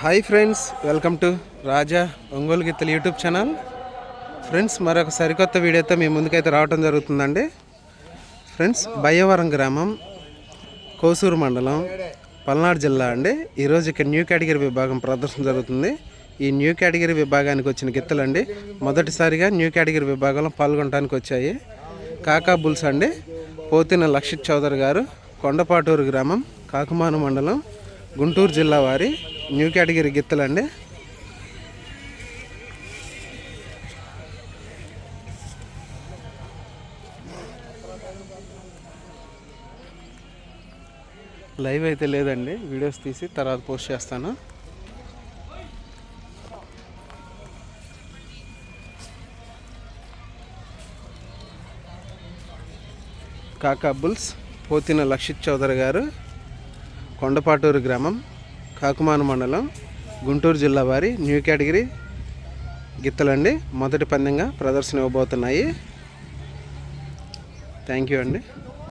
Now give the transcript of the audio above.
Hi friends welcome to Raja Ongole గిత్తలు YouTube channel friends మరొక సరికొత్త వీడియోతో మీ ముందుకైతే రావడం జరుగుతుందండి. ఫ్రెండ్స్ బయ్యవరం గ్రామం కోసూరు మండలం పల్నాడు జిల్లా అండి. ఈరోజు ఇక్కడ న్యూ కేటగిరీ విభాగం ప్రదర్శన జరుగుతుంది. ఈ న్యూ కేటగిరీ విభాగానికి వచ్చిన గిత్తలు అండి. మొదటిసారిగా న్యూ కేటగిరీ విభాగంలో పాల్గొనడానికి వచ్చాయి. కాకా బుల్స్ అండి. పోతిన లక్షిత్ చౌదరి గారు కొండపాటూరు గ్రామం కాకుమాను మండలం గుంటూరు జిల్లా వారి న్యూ కేటగిరీ గిత్తలండి లైవ్ అయితే లేదండి. వీడియోస్ తీసి తర్వాత పోస్ట్ చేస్తాను. కాకా బుల్స్ పోతిన లక్షిత్ చౌదరి గారు కొండపాటూరు గ్రామం. కాకుమాన మండలం గుంటూరు జిల్లా వారి న్యూ కేటగిరీ గిత్తలండి. మొదటి పందెంగా ప్రదర్శన ఇవ్వబోతున్నాయి. థ్యాంక్ యూ అండి.